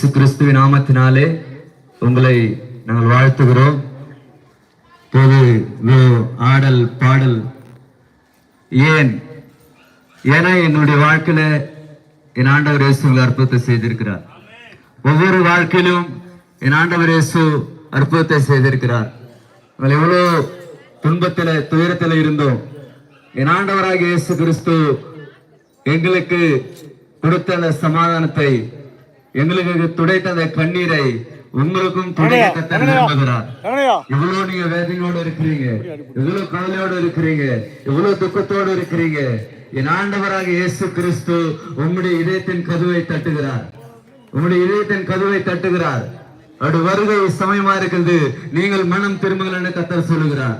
இயேசு கிறிஸ்துவின் நாமத்தினாலே உங்களை நாங்கள் வாழ்த்துகிறோம். பொது ஆடல் பாடல். ஏன்? ஏன்னா என்னுடைய வாழ்க்கையில என் ஆண்டவர் இயேசு உங்களை அற்புதத்தை செய்திருக்கிறார். ஒவ்வொரு வாழ்க்கையிலும் என் ஆண்டவர் இயேசு அற்புதத்தை செய்திருக்கிறார். உங்களை எவ்வளவு துன்பத்தில துயரத்தில் இருந்தோம். என் ஆண்டவராக இயேசு கிறிஸ்து எங்களுக்கு கொடுத்த சமாதானத்தை எங்களுக்கு துடைத்த கண்ணீரை உங்களுக்கும் எவ்வளவு நீங்க வேதனையோட இருக்கிறீங்க? எவ்வளவு கவலையோட இருக்கிறீங்க? எவ்வளவு துக்கத்தோட இருக்கிறீங்க? என் ஆண்டவராக இயேசு கிறிஸ்து உம்முடைய இதயத்தின் கதவை தட்டுகிறார். உம்முடைய இதயத்தின் கதவை தட்டுகிறார். அவருடைய வருகை சமயமா இருக்கிறது. நீங்கள் மனம் திரும்புங்கள் என்று கத்தர் சொல்லுகிறார்.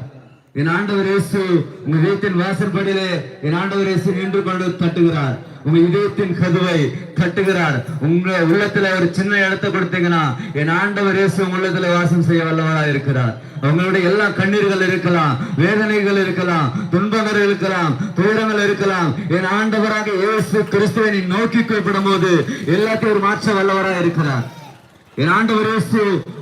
என் ஆண்டவர் இயேசு உங்க வீட்டின் வாசற்படியிலே என் ஆண்டவர் இயேசு நின்று கொண்டு தட்டுகிறார் உங்க இதயத்தின் கதவை தட்டுகிறார் உங்க உள்ளத்துல ஒரு சின்ன இடத்தை கொடுத்தீங்கன்னா என் ஆண்டவர் இயேசு உங்க உள்ளத்துல வாசம் செய்ய வல்லவரா இருக்கிறார். அவங்களுடைய எல்லா கண்ணீர்கள் இருக்கலாம் வேதனைகள் இருக்கலாம் துன்பங்கள் இருக்கலாம் துயரங்கள் இருக்கலாம். என் ஆண்டவராக இயேசு கிறிஸ்துவை நீ நோக்கி கூப்பிடும் போது எல்லாத்தையும் ஒரு மாற்ற வல்லவரா இருக்கிறார். என் ஆண்டவர் இயேசு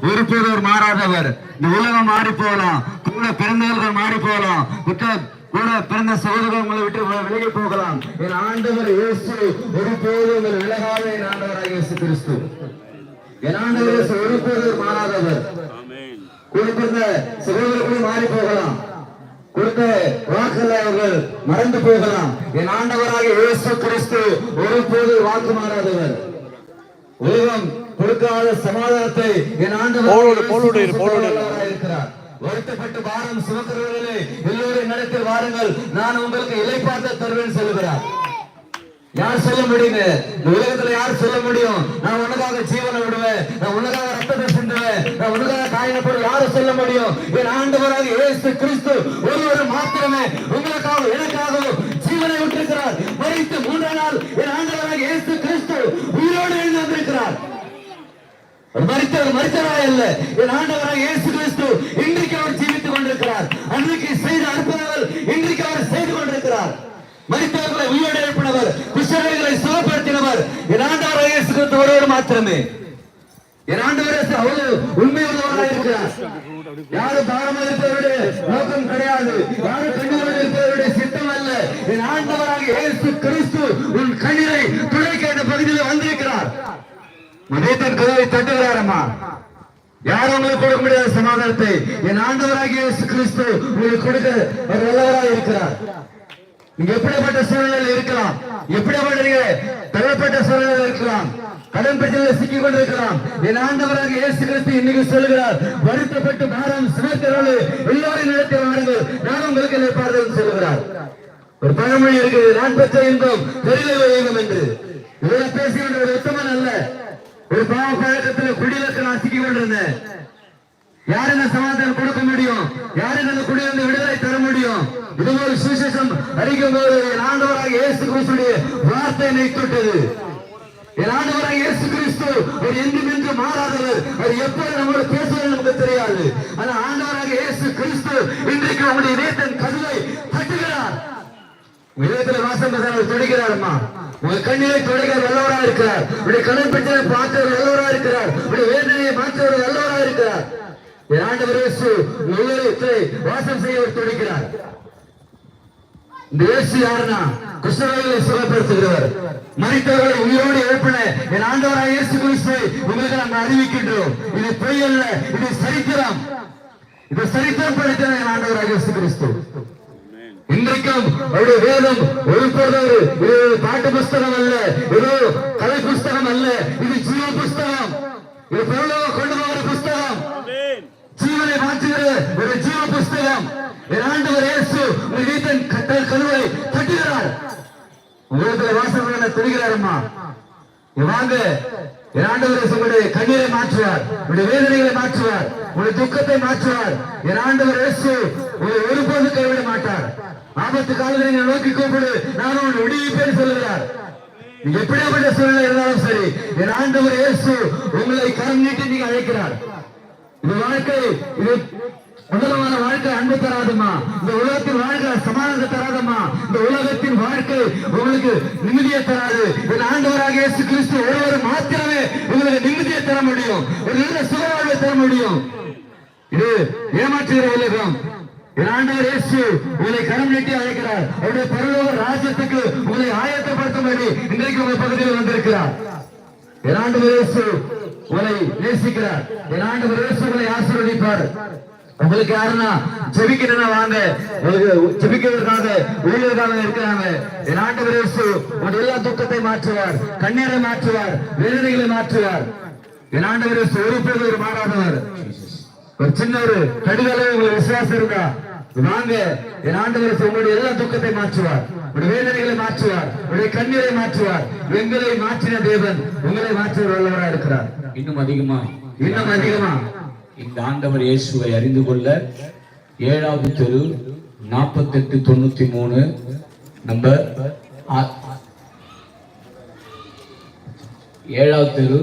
ஒருபோதும் ஒரு மாறாதவர். இந்த உலகம் மாறி போகலாம். கூட பிறந்தவர்கள் மாறி போகலாம். குற்ற கூட பிறந்த சகோதரர்கள் உங்களை விட்டு விலகி போகலாம். என் ஆண்டவர் இயேசு ஒருபோதும் உங்கள் விலகாத என் ஆண்டவராக இயேசு கிறிஸ்து. என் ஆண்டவர் இயேசு ஒருபோதும் மாறாதவர். கூட பிறந்த சகோதரர்களும் மாறி போகலாம். கொடுத்த வாக்குகளை அவர்கள் மறந்து போகலாம். என் ஆண்டவராக இயேசு கிறிஸ்து ஒருபோது வாக்கு மாறாதவர். உலகம் கொடுக்காத சமாதானத்தை என் ஆண்டவர் இருக்கிறார் வருத்தப்பட்டு பாரம் சுமக்கிறவர்களே எல்லோரும் நடத்தில் வாருங்கள். நான் உங்களுக்கு இலைப்பார்த்த தருவேன் சொல்லுகிறார். யார் சொல்ல முடியுங்க இந்த உலகத்துல யார் சொல்ல முடியும்? நான் உனக்காக ஜீவனை விடுவேன். நான் உனக்காக ரத்தத்தை சிந்துவேன். நான் உனக்காக காயினப்படும் யாரு சொல்ல முடியும்? என் ஆண்டவராக இயேசு கிறிஸ்து ஒருவர் மாத்திரமே உங்களுக்காக எனக்காகவும் ஜீவனை விட்டிருக்கிறார். மறித்து மூன்றாம் நாள் என் ஆண்டவராக இயேசு கிறிஸ்து உயிரோடு எழுந்து வந்திருக்கிறார் மறித்தவர் மறித்தவராய் அல்ல. என் ஆண்டவராய் இயேசு கிறிஸ்து இன்றைக்கு அவர் ஜீவித்துக் கொண்டிருக்கிறார். அன்றைக்கு செய்த அற்புதங்கள் இன்றைக்கு அவர் செய்து கொண்டிருக்கிறார். மறித்தவர்களை உயிரோடு எழுப்பினவர் குஷ்டர்களை சுகப்படுத்தினவர் என் ஆண்டவராய் இயேசு கிறிஸ்து ஒருவர் மாத்திரமே. என் ஆண்டவர் அவ்வளவு உண்மையுள்ளவராய் இருக்கிறார். யாரும் பாரமாக இருப்பவருடைய நோக்கம் கிடையாது. யாரும் கண்ணீரோடு இருப்பவருடைய சித்தம் அல்ல. என் ஆண்டவராக இயேசு கிறிஸ்து உன் கண்ணீர் துடைக்க இந்த பகுதியில் வந்திருக்கிறார் இதயத்தின் கதவை தட்டுகிறாரம்மா யாரும் உங்களுக்கு கொடுக்க முடியாத சமாதானத்தை என் ஆண்டவராகிய கிறிஸ்து உங்களுக்கு கொடுக்க அவர் வல்லவராக இருக்கிறார். நீங்க எப்படிப்பட்ட சூழ்நிலையில் இருக்கலாம்? எப்படிப்பட்ட நீங்க தள்ளப்பட்ட சூழ்நிலையில் இருக்கலாம்? கடன் பிரச்சனையில் சிக்கிக் கொண்டிருக்கலாம் என் ஆண்டவராக இயேசு கிறிஸ்து இன்னைக்கு சொல்லுகிறார் வருத்தப்பட்டு பாரம் சுமக்கிறவர்கள் எல்லாரும் நிலத்தில் வாருங்கள். நான் உங்களுக்கு நிற்பார்கள் சொல்லுகிறார். ஒரு பழமொழி இருக்கிறது நான் பெற்ற இன்பம் பெரிதை வையுங்கள் என்று. இதெல்லாம் பேசுகின்ற ஒரு உத்தமன் அல்ல. ஒரு பாவ பழக்கத்தில் குடியிலக்கு நான் சிக்கிக் கொண்டிருந்தேன். யார் இந்த சமாதானம் கொடுக்க முடியும்? யார் இந்த குடியிலிருந்து விடுதலை தர முடியும்? இதுபோல் சுவிசேஷம் அறிக்கும் போது ஆண்டவராக இயேசு கிறிஸ்துடைய வார்த்தை என்னை தொட்டது என் ஆண்டவராக இயேசு கிறிஸ்து அவர் என்றும் என்று மாறாதவர். அவர் எப்போது நம்மளோட பேசுவது நமக்கு தெரியாது. ஆனா ஆண்டவராக இயேசு கிறிஸ்து இன்றைக்கு உங்களுடைய இதயத்தின் கதவை தட்டுகிறார். உங்க இதயத்துல வாசம் பேசுறவர் தொடுகிறாரம்மா உங்க கண்ணிலை தொடைகிற வல்லவரா இருக்கிறார். உடைய கடன் பிரச்சனை பார்த்தவர் வல்லவரா இருக்கிறார். உடைய வேதனையை மாற்றவர் வல்லவரா இருக்கிறார். என் ஆண்டவர் இயேசு உங்க உள்ளத்தை வாசம் செய்ய அவர் தொடுகிறார் இந்த இயேசு யாருன்னா? கிருஷ்ணவேலை சுகப்படுத்துகிறவர். மறித்தவர்களை உயிரோடு எழுப்பின என் ஆண்டவராக இயேசு கிறிஸ்துவை உங்களுக்கு நாங்கள் அறிவிக்கின்றோம். இது பொய் அல்ல இது சரித்திரம். இது சரித்திரம் படைத்த என் ஆண்டவராக இயேசு கிறிஸ்து. இன்றைக்கும் அவருடைய வேதம் ஒரு பொழுது இது பாட்டு புஸ்தகம் அல்ல இது கலை புஸ்தகம் அல்ல இது ஜீவ புஸ்தகம் இது பொருளோ கொண்டு போகிற புஸ்தகம் ஜீவனை மாற்றுகிற ஒரு ஜீவ புஸ்தகம் என் ஆண்டவர் இயேசு உங்கள் வீட்டின் கட்டல் கருவை தட்டுகிறார் உலகத்தில் வாசல்களை வாங்க ஆண்டவர் உங்களுடைய கண்ணீரை மாற்றுவார் உங்களுடைய வேதனைகளை மாற்றுவார் உங்களுடைய துக்கத்தை மாற்றுவார். என் ஆண்டவர் இயேசு உங்களை ஒருபோது கைவிட மாட்டார். ஆபத்து காலத்தில் நீங்கள் நோக்கி கூப்பிடு நான் உங்களை விடுவிப்பேன் சொல்லுகிறார். எப்படியாப்பட்ட சூழ்நிலை இருந்தாலும் சரி என் ஆண்டவர் இயேசு உங்களை கரம் நீட்டி நீங்க அழைக்கிறார். இந்த வாழ்க்கை இது உலகமான வாழ்க்கை அன்பு தராதுமா இந்த உலகத்தின் வாழ்க்கை சமாதானத்தை தராதம்மா. இந்த உலகத்தின் வாழ்க்கை உங்களுக்கு நிம்மதியை தராது. என் ஆண்டவராக இயேசு கிறிஸ்து ஒருவர் மாத்திரமே உங்களுக்கு நிம்மதியை தர முடியும். ஒரு நல்ல சுகவாழ்வை தர முடியும். இது ஏமாற்றுகிற உலகம். என் ஆண்டவர் இயேசு உங்களை கரம் நீட்டி அழைக்கிறார். அவருடைய பரலோக ராஜ்யத்துக்கு உங்களை ஆயத்தப்படுத்தும்படி இன்றைக்கு உங்கள் பகுதியில் வந்திருக்கிறார். என் ஆண்டவர் இயேசு உங்களை நேசிக்கிறார். ஆண்டவர் இயேசு உங்களை ஆசீர்வதிப்பார். உங்களுக்கு யாருன்னா ஜெபிக்கணும்னா வாங்க. உங்களுக்கு ஜெபிக்கிறதுக்காக ஊழியர்களாக இருக்கிறாங்க. என் ஆண்டவர் இயேசு உங்களுடைய எல்லா துக்கத்தை மாற்றுவார் கண்ணீரை மாற்றுவார் வேதனைகளை மாற்றுவார். என் ஆண்டவர் இயேசு ஒரு பேர் ஒரு மாறாதவர் ஒரு சின்ன ஒரு கடிதளவு உங்களுக்கு விசுவாசம் இருக்கா வாங்க. என் ஆண்டவர் உங்களுடைய எல்லா துக்கத்தை மாற்றுவார். உங்களுடைய வேதனைகளை மாற்றுவார். உங்களுடைய கண்ணீரை மாற்றுவார். எங்களை மாற்றின தேவன் உங்களை மாற்றுவர் வல்லவராக இருக்கிறார். இன்னும் அதிகமா? இன்னும் அதிகமா? இந்த ஆண்டவர் இயேசுவை அறிந்து கொள்ள ஏழாவது தெரு நாற்பத்தெட்டு தொண்ணூத்தி மூணு நம்பர் ஏழாவது தெரு